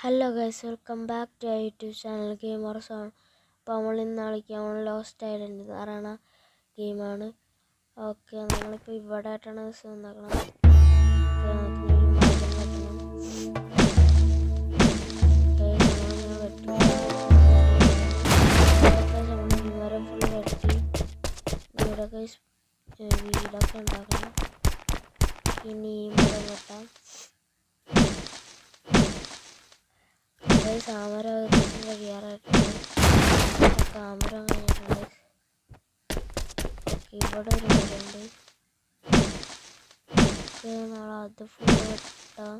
Hello guys welcome back to YouTube channel gamers ആണ് അപ്പോൾ നമ്മൾ ഇന്ന് കളിക്കാൻ ലോസ്റ്റ് ഐലൻഡ് എന്ന് പറയുന്ന ഗെയിമാണ്. ഓക്കെ നമ്മളിപ്പോൾ ഇവിടെ ആയിട്ടാണ് ഇവിടെ ഗൈസ് വീടൊക്കെ ഉണ്ടാക്കണം. ഇനി മരം വെട്ടാം. ക്യാമറ കഴിയാറായിട്ടുണ്ട് ക്യാമറ കഴിഞ്ഞിട്ടുണ്ട് ഇവിടെ ഒരു നാളെ അത് ഫുള്ള് വെട്ടാം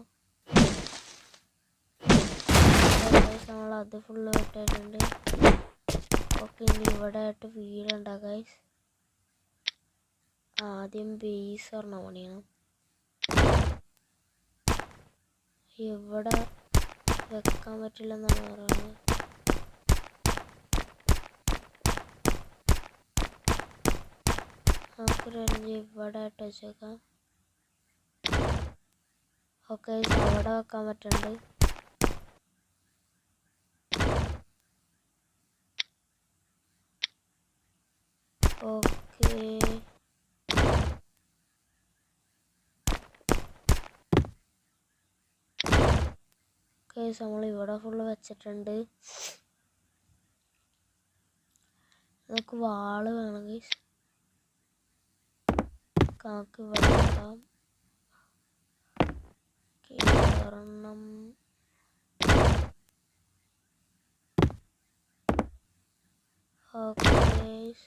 നമ്മൾ അത് ഫുള്ള് വെട്ടിയിട്ടുണ്ട് ഓക്കെ ഇനി ഇവിടെ ആയിട്ട് ആദ്യം ബേസ് പറഞ്ഞ പണിയണം ഇവിടെ വെക്കാൻ പറ്റില്ലെന്നാണ് പറയുന്നത്. നമുക്കൊരു അഞ്ച് ഇവിടെ ഇട്ട് വെച്ചേക്കാം. ഓക്കെ അവിടെ വെക്കാൻ പറ്റുന്നുണ്ട്. ഓക്കേ. ഗൈസ് നമ്മൾ ഇവിടെ ഫുള്ള് വെച്ചിട്ടുണ്ട്. നമുക്ക് വാൾ വേണം ഗൈസ് കാക്ക് ഇവിടെ വെക്കാം. ഒരെണ്ണം. ഓക്കെ ഇവിടെ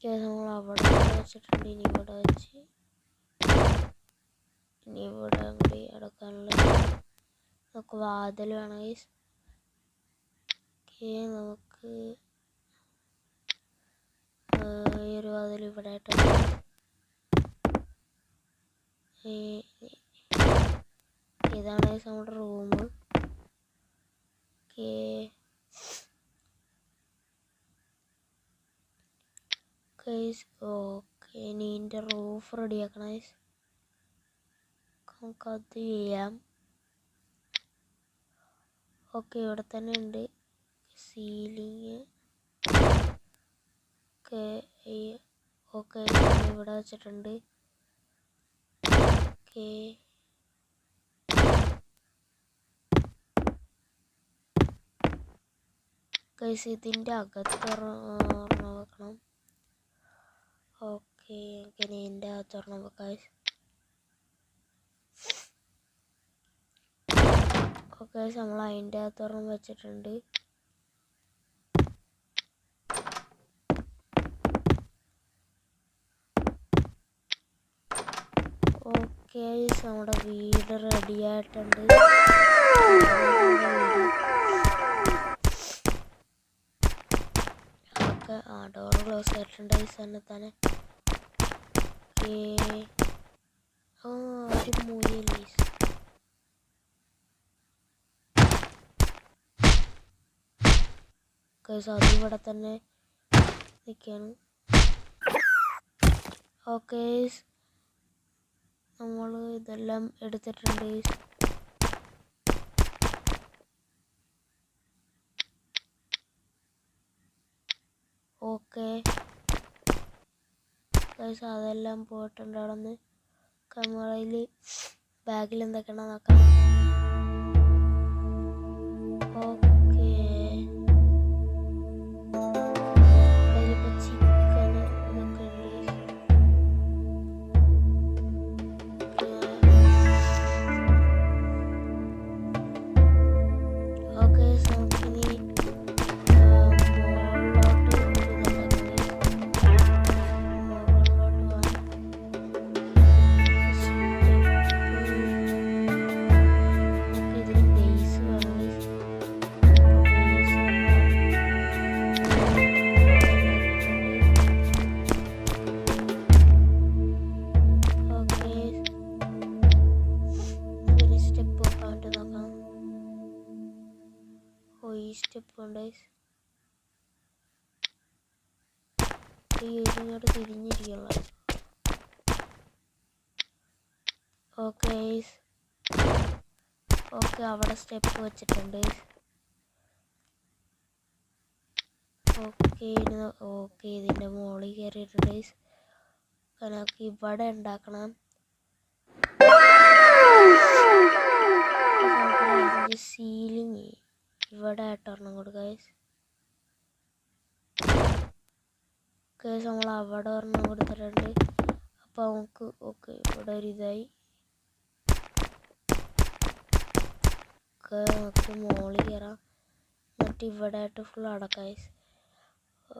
നമ്മൾ അവിടെ വെച്ചിട്ടുണ്ട്. ഇനി ഇവിടെ വെച്ച് ഇനി ഇവിടെ കൂടി അടക്കാനുള്ള നമുക്ക് വാതിൽ വേണം ഗൈസ് നമുക്ക് ഈ ഒരു വാതിൽ ഇവിടെ ആയിട്ട് ഇതാണ് നമ്മുടെ റൂം ഓക്കേ ഗൈസ് ഓക്കെ ഇനി ഇതിന്റെ റൂഫ് റെഡിയാക്കണം ഗൈസ് നമുക്കത് ചെയ്യാം. ഓക്കെ ഇവിടെ തന്നെ ഉണ്ട്. സീലിങ് ഓക്കെ ഓക്കെ ഇവിടെ വെച്ചിട്ടുണ്ട്. ഓക്കെ ഗൈസ് ഇതിന്റെ അകത്ത് വെക്കണം. ഓക്കെ ഇങ്ങനെ എന്റെ അകത്തൊരെണ്ണം വെക്കാം ഓക്കെ നമ്മൾ അതിന്റെ അകത്തൊരെണ്ണം വെച്ചിട്ടുണ്ട് ഓക്കെ നമ്മുടെ വീട് റെഡി ആയിട്ടുണ്ട് ഒക്കെ ആ ഡോർ ക്ലോസ് ആയിട്ടുണ്ട് തന്നെ തന്നെ ആ ഒരു മുയലീസ് ഗൈസ് അത് ഇവിടെ തന്നെ നിൽക്കുകയാണ് ഓക്കെ നമ്മൾ ഇതെല്ലാം എടുത്തിട്ടുണ്ട് ഓക്കെ ഗൈസ് അതെല്ലാം പോയിട്ടുണ്ട് അവിടെ നിന്ന് ക്യാമറയിൽ ബാഗിൽ എന്തൊക്കെയാണെന്ന് നോക്കാം. ഓക്കെ അവിടെ സ്റ്റെപ്പ് വെച്ചിട്ടുണ്ട്. ഓക്കെ ഓക്കെ ഇതിന്റെ മുകളിൽ കയറിയിട്ടുണ്ട് നമുക്ക് ഇവിടെ ഉണ്ടാക്കണം. സീലിങ് ഇവിടെ ആയിട്ട് ഒരെണ്ണം കൊടുക്കുക നമ്മൾ അവിടെ ഒരെണ്ണം കൊടുത്തിട്ടുണ്ട്. അപ്പോൾ നമുക്ക് ഓക്കെ ഇവിടെ ഒരു ഇതായി. ഒക്കെ നമുക്ക് മോളിൽ കയറാം എന്നിട്ട് ഇവിടെ ആയിട്ട് ഫുൾ അടക്കാം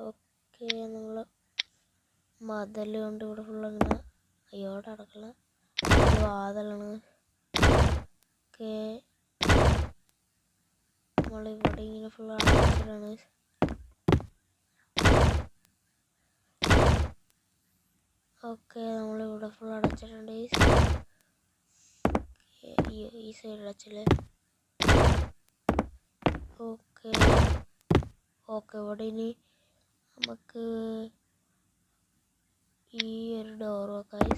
ഓക്കെ നമ്മൾ മതിൽ കൊണ്ട് ഇവിടെ ഫുൾ അങ്ങനെ അയ്യോടെ അടക്കണം വാതലാണ്. ഓക്കെ നമ്മളിവിടെ ഇങ്ങനെ ഫുൾ അടച്ചിട്ടാണ് ഓക്കെ നമ്മളിവിടെ ഫുൾ അടച്ചിട്ടുണ്ട് ഈ സൈഡ് അടച്ചില്ലേ? ഓക്കെ. ഓക്കെ ഇവിടെ ഇനി നമുക്ക് ഈ ഒരു ഡോർ വെക്കാം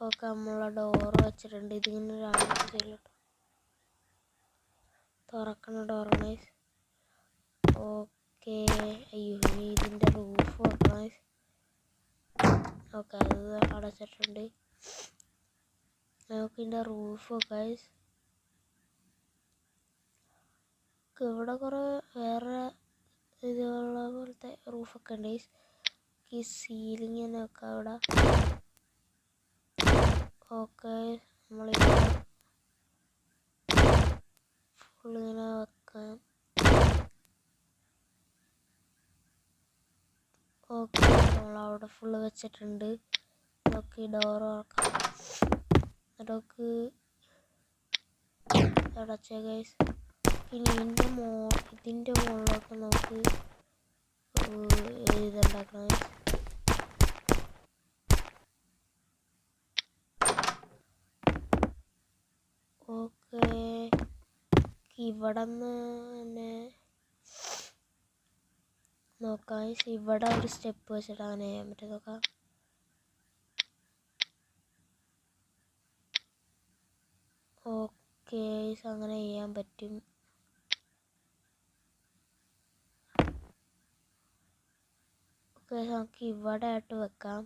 ഓക്കെ നമ്മളെ ഡോർ വെച്ചിട്ടുണ്ട്. ഇതിങ്ങനെ ഒരാളും തുറക്കണ തുറക്കണ ഡോറാണ് ഓക്കെ അയ്യോ ഇനി ഇതിന്റെ റൂഫ് വെക്കണം ഓക്കെ അത് അടച്ചിട്ടുണ്ട്. നമുക്ക് റൂഫ് വെക്കാം ഇവിടെ കുറേ വേറെ ഇതുള്ള പോലത്തെ റൂഫൊക്കെ ഉണ്ട്. ഈ സീലിംഗ് തന്നെ അവിടെ. ഓക്കെ നമ്മൾ ഫുള്ളിങ്ങനെ വെക്കാം ഓക്കെ നമ്മൾ അവിടെ ഫുള്ള് വെച്ചിട്ടുണ്ട്. നമുക്ക് ഈ ഡോർ തുറക്കാം. എന്നിട്ടൊക്കെ അടച്ചേ ഗൈസ് ഇനി ഇതിന്റെ മോ ഇതിന്റെ മുകളിലോട്ട് നമുക്ക് ഇതുണ്ടാക്കണം. ഓക്കെ. ഇവിടെ നിന്ന് തന്നെ നോക്കാം. ഇവിടെ ഒരു സ്റ്റെപ്പ് വെച്ചിട്ട് അങ്ങനെ ചെയ്യാൻ പറ്റും നോക്കാം. ഓക്കെ അങ്ങനെ ചെയ്യാൻ പറ്റും. ഓക്കെ നമുക്ക് ഇവിടെ ആയിട്ട് വെക്കാം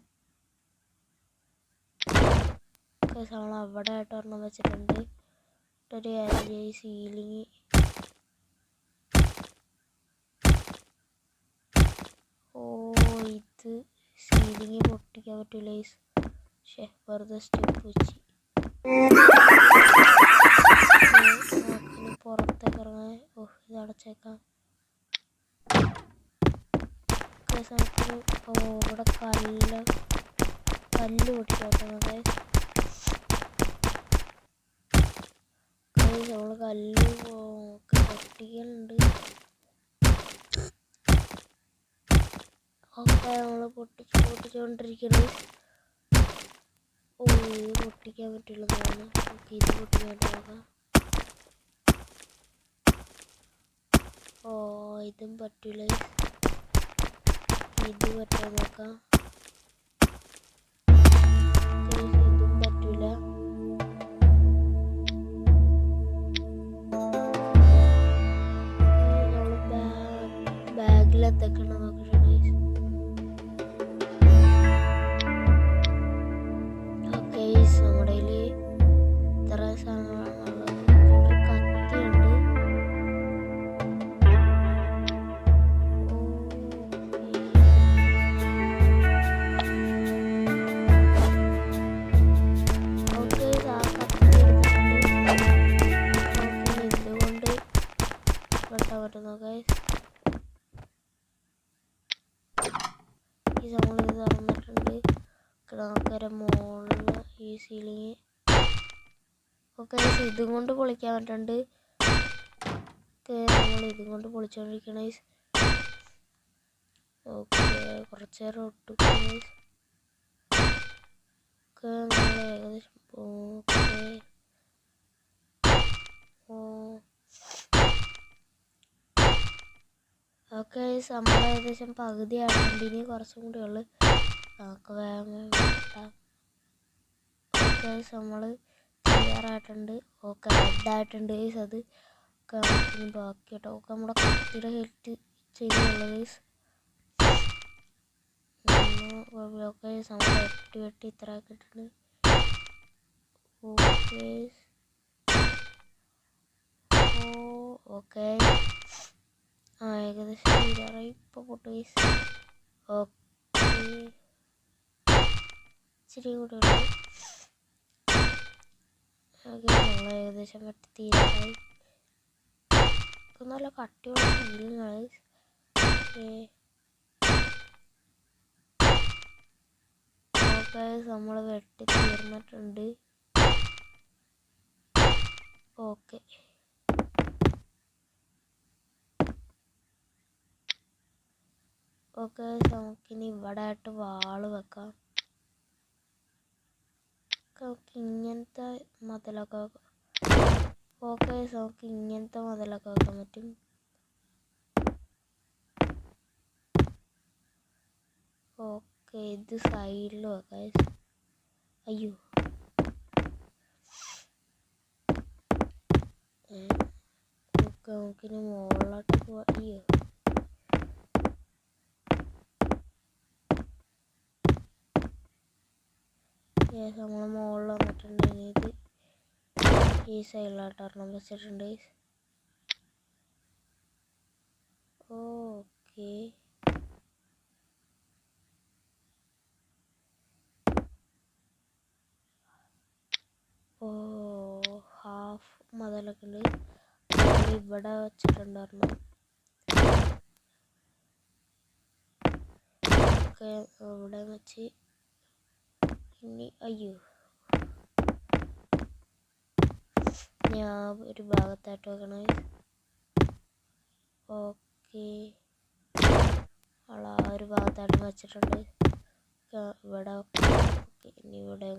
കേസ് നമ്മൾ അവിടെ ആയിട്ട് ഒരെണ്ണം വെച്ചിട്ടുണ്ട്. ഒരു അരി സീലിങ് ഓ ഇത് സീലിങ് പൊട്ടിക്കാൻ പറ്റൂല ഷേ വെറുതെ സ്റ്റെപ്പ് വെച്ച്. പുറത്തേക്ക് ഇറങ്ങാൻ ഓ ഇത് അടച്ചേക്കാം. സമയത്തിന് ഓ ഇവിടെ കല്ല് കല്ല് പൊട്ടിക്കോട്ടെ നമുക്ക് നമ്മൾ കല്ല് ഒക്കെ പൊട്ടിക്കലുണ്ട് ഒക്കെ നമ്മൾ പൊട്ടിച്ച് പൊട്ടിച്ചുകൊണ്ടിരിക്കുന്നത് ഓ ഇത് പൊട്ടിക്കാൻ പറ്റുള്ളതാണ് ഓക്കെ ഇത് പൊട്ടിക്കാൻ നോക്കാം ഓ ഇതും പറ്റൂല. ഇത് പറ്റാൻ നോക്കാം ഇതും കൊണ്ട് പൊളിക്കാൻ പറ്റുന്നുണ്ട് നമ്മൾ ഇതും കൊണ്ട് പൊളിച്ചുകൊണ്ടിരിക്കണ ഓക്കെ കുറച്ച് നേരം ഒട്ടു ഒക്കെ നമ്മൾ ഏകദേശം ഓക്കെ. ഓക്കെ നമ്മൾ ഏകദേശം പകുതി ആയിട്ടുണ്ട്. ഇനി കുറച്ചും കൂടി ഉള്ളു. നമുക്ക് വേഗം ഓക്കെ ഗൈസ് നമ്മൾ തയ്യാറായിട്ടുണ്ട്. ഓക്കെ റെഡായിട്ടുണ്ട് ഗൈസ് അത് ഒക്കെ നമുക്കിനി ബാക്കി കേട്ടോ. ഒക്കെ നമ്മുടെ കത്തിയുടെ ഹെൽത്ത് ചെയ്യുന്നുള്ളൂ ഗൈസ് ഓക്കെ നമ്മൾ വെട്ടി വെട്ടി ഇത്ര ആക്കിയിട്ടുണ്ട്. ഓക്കെ ഓക്കെ ആ ഏകദേശം തീരാറായി ഇപ്പൊ പൊട്ട് ഗൈസ് ഓക്കെ ഇച്ചിരി കൂടെ ഉള്ളു ഓക്കെ നമ്മൾ ഏകദേശം വെട്ടി തീരായി നല്ല കട്ടിയുള്ള ഓക്കെ നമ്മൾ വെട്ടി തീർന്നിട്ടുണ്ട്. ഓക്കെ ഓക്കെ നമുക്കിനി ഇവിടെ ആയിട്ട് വാൾ വെക്കാം. നമുക്ക് ഇങ്ങനത്തെ മതിലൊക്കെ വെക്കാം ഓക്കെ നമുക്ക് ഇങ്ങനത്തെ മതിലൊക്കെ വെക്കാൻ പറ്റും ഓക്കെ ഇത് സൈഡിൽ വെക്കാം അയ്യോ ഓക്കെ നമുക്കിനി മുകളിലോട്ട് പോവാം അയ്യോ യെസ് നമ്മൾ മുകളിൽ വന്നിട്ടുണ്ട് ഇനി ഇത് ഈ സൈഡിലോട്ട് ഒരെണ്ണം വെച്ചിട്ടുണ്ട്. ഓക്കെ. ഓ ഹാഫ് മുതലൊക്കെ ഉണ്ട്. ഇവിടെ വെച്ചിട്ടുണ്ട് ഒരെണ്ണം. ഒക്കെ ഇവിടെ വെച്ച്. ഇനി അയ്യോ. ഞാൻ ഒരു ഭാഗത്തായിട്ട് വെക്കണേ. ഓക്കെ. ആ ഒരു ഭാഗത്തായിട്ട് വെച്ചിട്ടുണ്ട്. ഇവിടെ ഇനി ഇവിടെ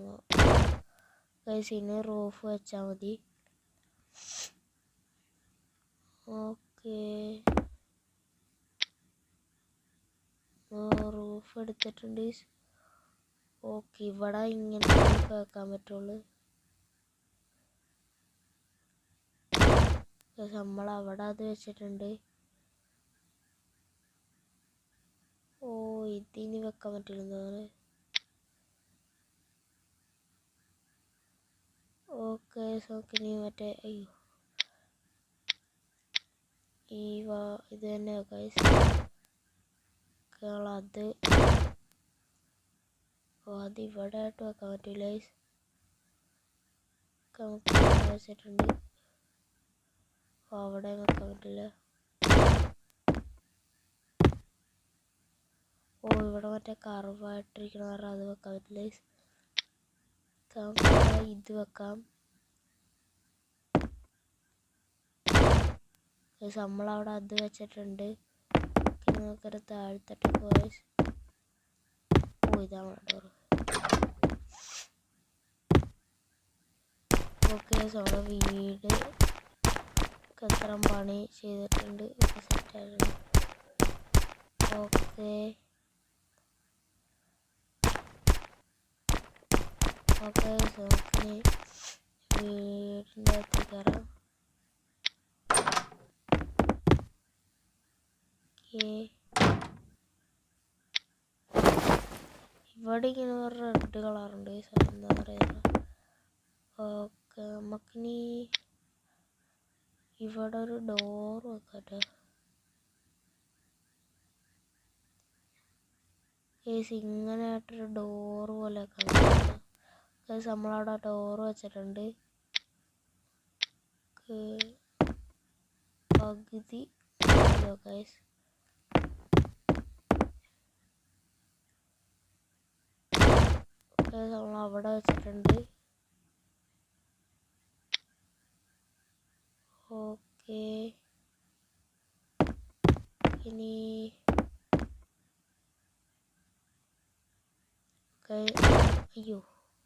ഗൈസ് ഇനി റൂഫ് വെച്ചാൽ മതി. ഓക്കെ. റൂഫ് എടുത്തിട്ടുണ്ട്. ഓക്കെ ഇവിടെ ഇങ്ങനെ വെക്കാൻ പറ്റുള്ളൂ. നമ്മൾ അവിടെ അത് വെച്ചിട്ടുണ്ട്. ഓ ഇതിനി വെക്കാൻ പറ്റില്ല ഓക്കെ സോക്കിനി മറ്റേ അയ്യോ. ഈ വാ ഇത് തന്നെ ഗൈസ് അത്. ഓ അത് ഇവിടെ ആയിട്ട് വെക്കാൻ പറ്റില്ല ഗൈസ് നമുക്ക് വെച്ചിട്ടുണ്ട്. അവിടെ വെക്കാൻ ഓ ഇവിടെ മറ്റേ കറുവായിട്ടിരിക്കണ കാരണം അത് വെക്കാൻ പറ്റില്ല. ഇത് വെക്കാം. നമ്മളവിടെ അത് വെച്ചിട്ടുണ്ട്. നമുക്കൊരു താഴ്ത്തട്ട് പോയ. ഓ ഇതാണ് ഓക്കെ നമ്മുടെ വീട് എത്ര പണി ചെയ്തിട്ടുണ്ട് സെറ്റായിട്ടുണ്ട് ഓക്കെ. ഓക്കെ നമുക്ക് വീടിന്റെ അകത്ത് കയറാം ഓക്കെ. ഇവിടെ ഇങ്ങനെ ഒരു റെഡ് കളറുണ്ട് എന്താ പറയുക? ഓക്കെ നമുക്കിനി ഇവിടെ ഒരു ഡോർ വെക്കട്ടെ. കേസ് ഇങ്ങനെ ആയിട്ടൊരു ഡോർ പോലെ കേസ് നമ്മളവിടെ ഡോർ വെച്ചിട്ടുണ്ട്. പകുതി കേസ് നമ്മൾ അവിടെ വെച്ചിട്ടുണ്ട്. ഓക്കെ. ഇനി. അയ്യോ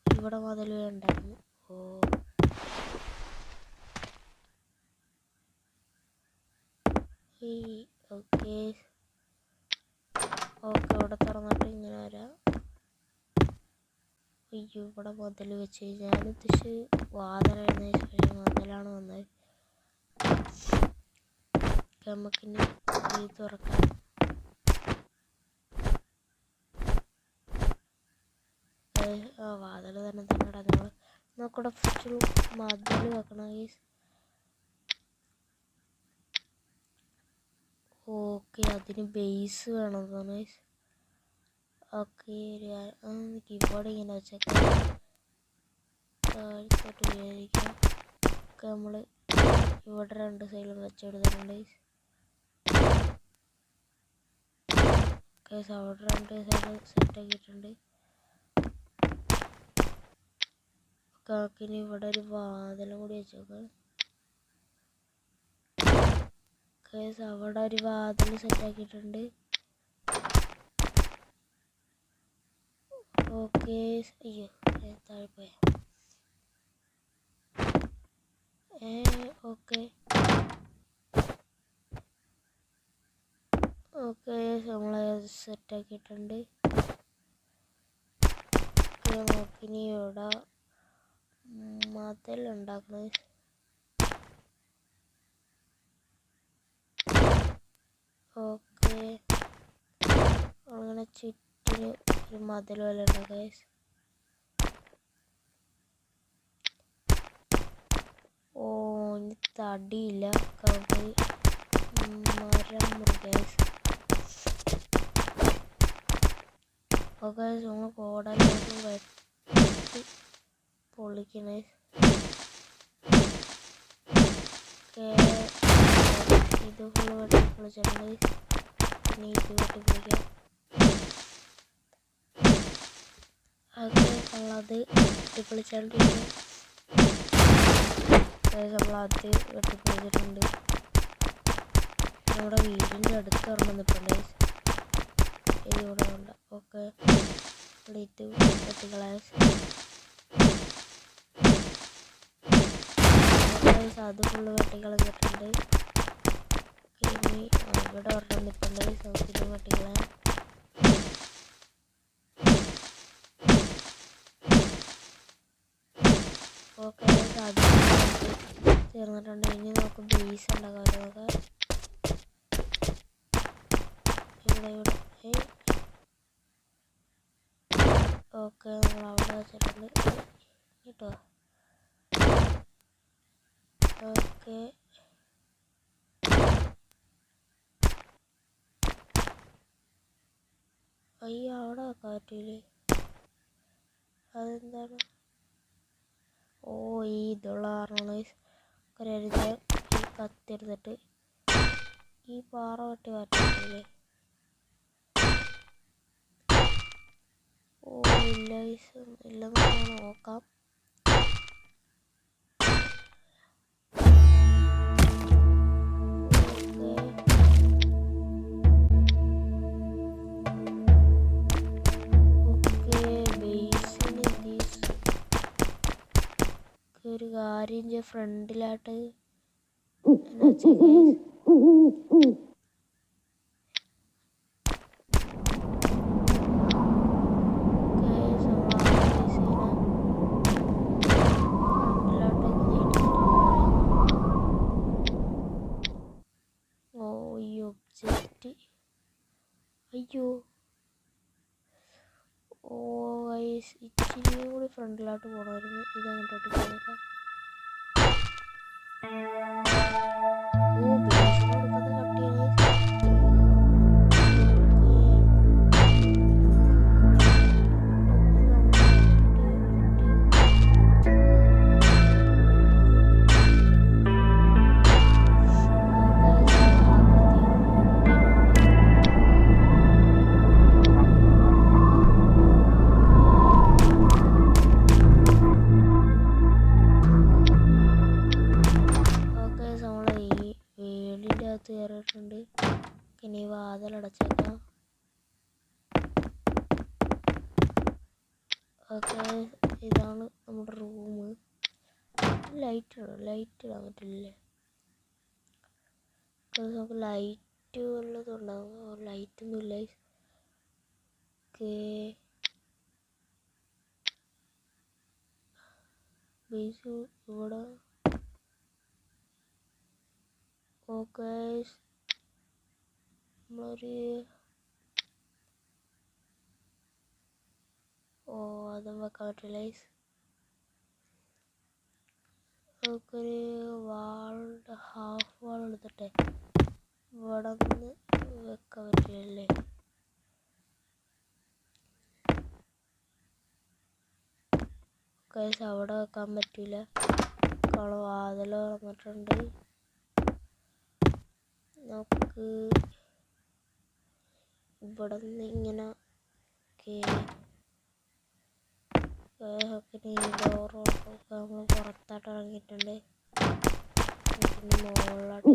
ഇവിടെ മുതൽ ഉണ്ടായിരുന്നു ഓ. ഓക്കെ. ഓക്കെ ഇവിടെ തുറന്നിട്ട് ഇങ്ങനെ വരാം. അയ്യോ ഇവിടെ മുതൽ വെച്ച് വാതലാണ് പക്ഷേ മുതലാണ് വന്നത്. നമുക്കിനി ഈ തുറക്കാം വാതിൽ തന്നെ തന്നെ നമ്മൾ നോക്കടെ ഫുൾ മതിൽ വെക്കണം ഗൈസ് ഓക്കെ അതിന് ബേസ് വേണം തോന്നുന്നു ഗൈസ് ഓക്കെ കീബോർഡ് ഇങ്ങനെ വെച്ചേക്കാം. നമ്മൾ ഇവിടെ രണ്ട് സൈഡിലും വെച്ചെടുത്തിട്ടുണ്ട് ഗൈസ് അവിടെ രണ്ട് സൈഡ് സെറ്റ് ആക്കിയിട്ടുണ്ട് കാക്കിന് ഇവിടെ ഒരു വാതിലും കൂടി വെച്ചേക്കാം ഗൈസ് അവിടെ ഒരു വാതിൽ സെറ്റ് ആക്കിയിട്ടുണ്ട്. ഓക്കെ അയ്യോ താഴെ പോയ. ഓക്കെ ഓക്കെ നമ്മൾ സെറ്റ് ആക്കിയിട്ടുണ്ട് നോക്കിനി ഇവിടെ മതിൽ ഉണ്ടാക്കുന്നത്. ഓക്കെ അങ്ങനെ ചുറ്റിന് ഒരു മതിൽ പോലെ ഉണ്ടാക്കുക ഓ ഇനി തടിയില്ല. നമുക്ക് മരം മുറിക്കാം ഓക്കെ നമ്മൾ കോടലേക്ക് വെട്ടി പൊളിക്കണേ ഇത് ഫുള്ള് വെട്ടി പൊളിച്ചിട്ടുണ്ട് വെട്ടിപ്പൊളിച്ചിട്ടുണ്ട് നമ്മുടെ വീടിന്റെ അടുത്ത് നിൽപ്പുണ്ട് ഇതിവിടെ ഉണ്ട്. ഓക്കെ. ഇത് വെട്ടിക്കളയാ അത് ഫുള്ള് വെട്ടിക്കളഞ്ഞിട്ടുണ്ട് ഇനി ഇവിടെ ഒരെണ്ണം നിൽപ്പുണ്ട് സൗത്തിന്റെ വെട്ടികളെ ഓക്കെ അത് തീർന്നിട്ടുണ്ട്. ഇനി നമുക്ക് ബേസ് ഉണ്ടാക്കാം ഇവിടെ ഇവിടെ ഏയ് ഓക്കെ നമ്മൾ അവിടെ വെച്ചിട്ടുണ്ട്. കേട്ടോ ഓക്കെ. അയ്യോ അവിടെ വെക്കാൻ പറ്റൂലേ അതെന്താണ്? ഓ ഈ ഇതുള്ള കാരണമാണ് കരുതി ഈ കത്തി എടുത്തിട്ട് ഈ പാറ വെട്ടി മാറ്റില്ലേ ഓ ഇല്ല ഇല്ലെന്ന് നോക്കാം. ഒരു കാര്യം ഫ്രണ്ടിലായിട്ട് എന്നാ വെച്ചാ guys, guys, നമ്മൾ ആ ബേസിനെ ഫ്രണ്ടിലോട്ട് നീട്ടിയിട്ടുണ്ട്. ഓ ഈ ഒബ്ജക്റ്റ് അയ്യോ ഓ ഇച്ചിരിയും ഇച്ചിരി കൂടി ഫ്രണ്ടിലോട്ട് പോകണമായിരുന്നു ഇതങ്ങോട്ടോട്ട് അങ്ങോട്ടോട്ട് പറ്റില്ലേ നമുക്ക് ലൈറ്റ് വല്ലതും ലൈറ്റ് ഒന്നും ഇല്ല. ഓക്കെ ഇവിടെ ഓക്കെ നമ്മളൊരു ഓ അതും വെക്കാൻ പറ്റില്ല നമുക്കൊരു വാൾഡ് ഹാഫ് വാൾ എടുത്തിട്ടെ. നിന്ന് വെക്കാൻ പറ്റില്ലല്ലേ ഗൈസ് അവിടെ വെക്കാൻ പറ്റില്ല കള വാതിൽ തുറന്നിട്ടുണ്ട്. നമുക്ക് ഇവിടെ നിന്ന് ഇങ്ങനെ ഡോറൊക്കെ നമ്മൾ പുറത്തായിട്ട് ഇറങ്ങിയിട്ടുണ്ട്. പിന്നെ മുകളിലോട്ട്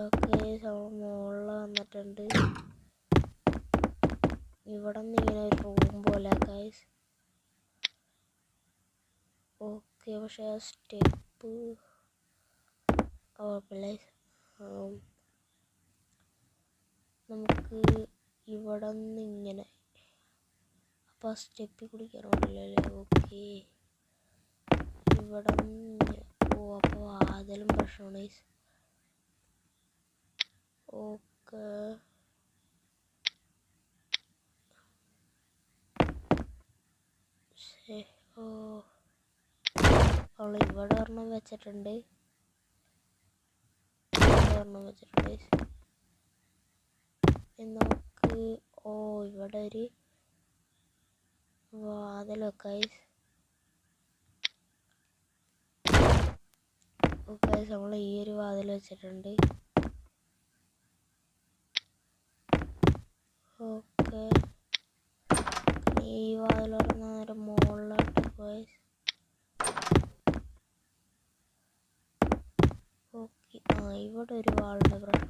ഓക്കെ മുകളിൽ വന്നിട്ടുണ്ട്. ഇവിടെ നിന്ന് ഇങ്ങനെ ഒരു റൂം പോലെ ഗൈസ് ഓക്കെ പക്ഷെ സ്റ്റെപ്പ് കുഴപ്പമില്ല. നമുക്ക് ഇവിടെ നിന്ന് ഇങ്ങനെ അപ്പോൾ ആ സ്റ്റെപ്പിൽ കൂടി പറ്റില്ലല്ലേ ഓക്കെ. ഇവിടെ ഓ അപ്പോൾ വാതിലും പ്രശ്നമാണ് ഓക്കെ. ഓ. ഇവിടെ ഒരെണ്ണം വെച്ചിട്ടുണ്ട്. ഒരെണ്ണം വെച്ചിട്ടുണ്ട് നമുക്ക് ഓ ഇവിടെ ഒരു വാതിലൊക്കെ നമ്മൾ ഈ ഒരു വാതിൽ വെച്ചിട്ടുണ്ട്. ഓക്കെ. ഈ വാതിൽ പറഞ്ഞ നേരെ മുകളിലോട്ട് പോയി. ഓക്കെ. ആ ഇവിടെ ഒരു വാളുടെ പ്രശ്നം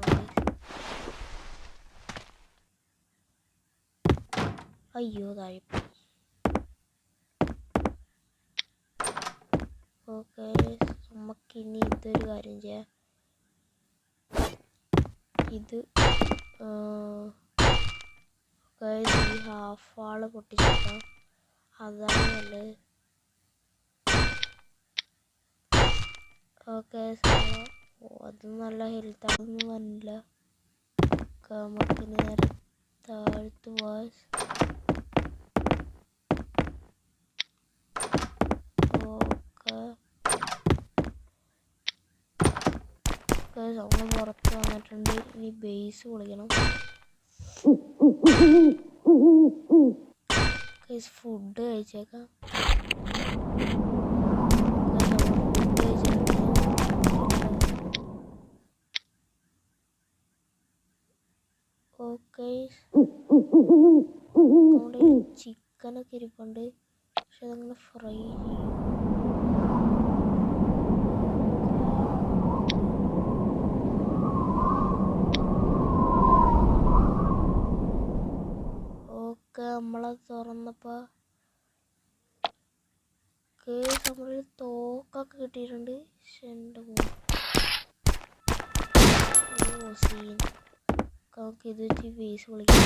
അയ്യോ താഴെ ഓക്കെ നമുക്കിനി ഇതൊരു കാര്യം ചെയ്യാം ഇത് ഈ ഹാഫ് വാൾ പൊട്ടിച്ചേക്കാം അതാണ് നല്ലത് ഓക്കെ അത് നല്ല ഹെൽത്താണെന്ന് പറഞ്ഞില്ല നമുക്ക് നേരെ താഴ്ത്തു വാസ് ഓക്കെ നമ്മൾ പുറത്ത് വന്നിട്ടുണ്ട്. ഇനി ബേസ് പൊളിക്കണം ഫുഡ് കഴിച്ചേക്കാം. ചിക്കനൊക്കെ ഇരിപ്പുണ്ട്. പക്ഷെ അതങ്ങനെ ഫ്രൈ ചെയ്യും ഒക്കെ നമ്മളെ തുറന്നപ്പോൾ നമ്മളൊരു തോക്കൊക്കെ കിട്ടിയിട്ടുണ്ട്. ബേസ് വിളിക്കാം.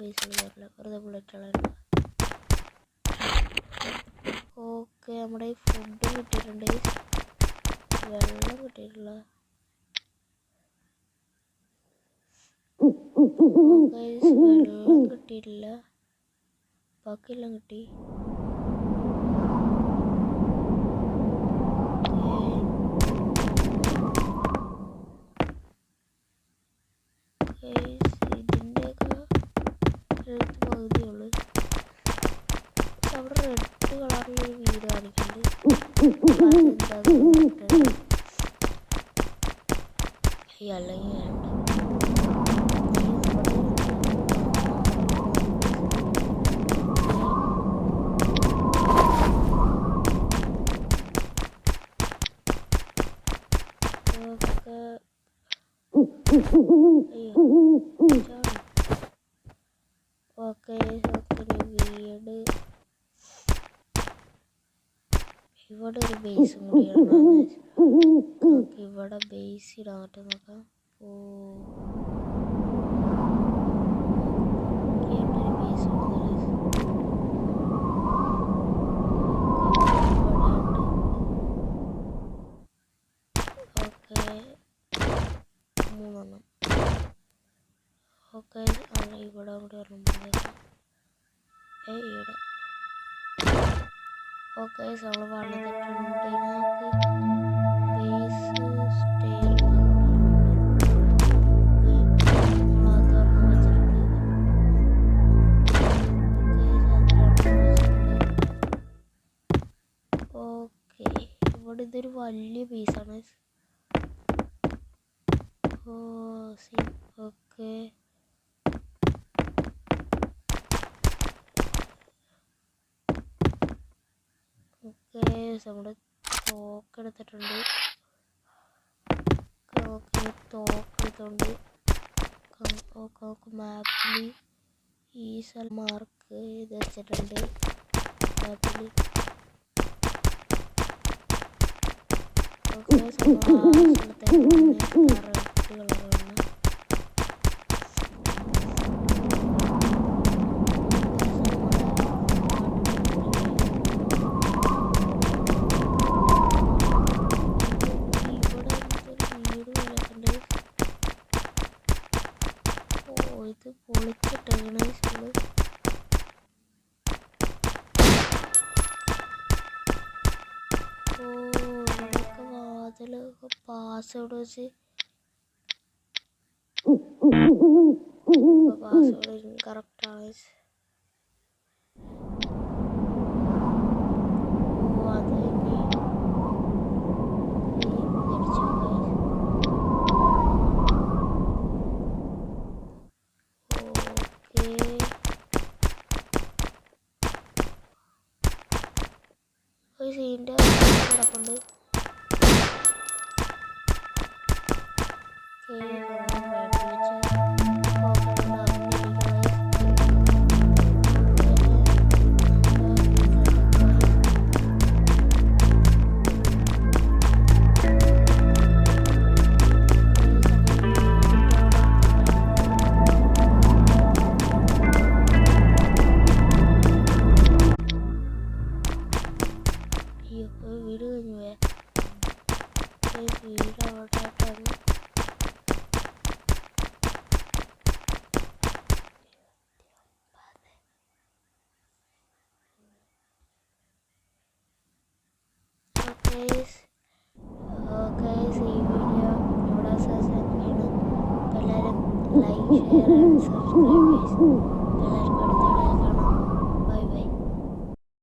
ബേസ് വിളിക്കാറില്ല വെറുതെ ബുള്ളറ്റുകളുണ്ട് ഓക്കെ നമ്മുടെ ഫുഡ് കിട്ടിയിട്ടുണ്ട്. വെള്ളം കിട്ടിയിട്ടില്ല. വെള്ളം കിട്ടിയിട്ടില്ല ബാക്കിയെല്ലാം കിട്ടി ഇതിന്റെയൊക്കെ ഹെൽത്ത് പകുതിയുള്ളു അവിടെ റെഡ് കളറിലൊരു വീട് കാണിക്കുന്നുണ്ട് അല്ലെങ്കിൽ ഓക്കെ വീട് ഇവിടെ ഒരു ബേസും കൂടി നമുക്ക് ഇവിടെ ബേസ് ഇടാൻ പറ്റും നോക്കാം ഓ മൂന്നെണ്ണം. ഓക്കെ ആണ് ഇവിടെ കൂടി ഒരെണ്ണം ഏ ഇവിടെ. ഓക്കെ നമ്മൾ സ്റ്റെയർ ഓക്കെ ഇവിടെ ഇതൊരു വലിയ പീസാണ് ഓ സി ഓക്കെ ഓക്കെ നമ്മുടെ തോക്ക് എടുത്തിട്ടുണ്ട് ഓക്കെ തോക്ക് എടുത്തുകൊണ്ട് ഓക്കെ നമുക്ക് മാപ്പിൽ ഈ സ്ഥലം മാർക്ക് ചെയ്ത് വെച്ചിട്ടുണ്ട് മാപ്പിൽ ഓക്കെ സ്ഥലത്തേക്ക് റെഡ് കളറാണ് ഇവിടെ 와서 그러지? 뭐가 와서 그러지? 가락당했어.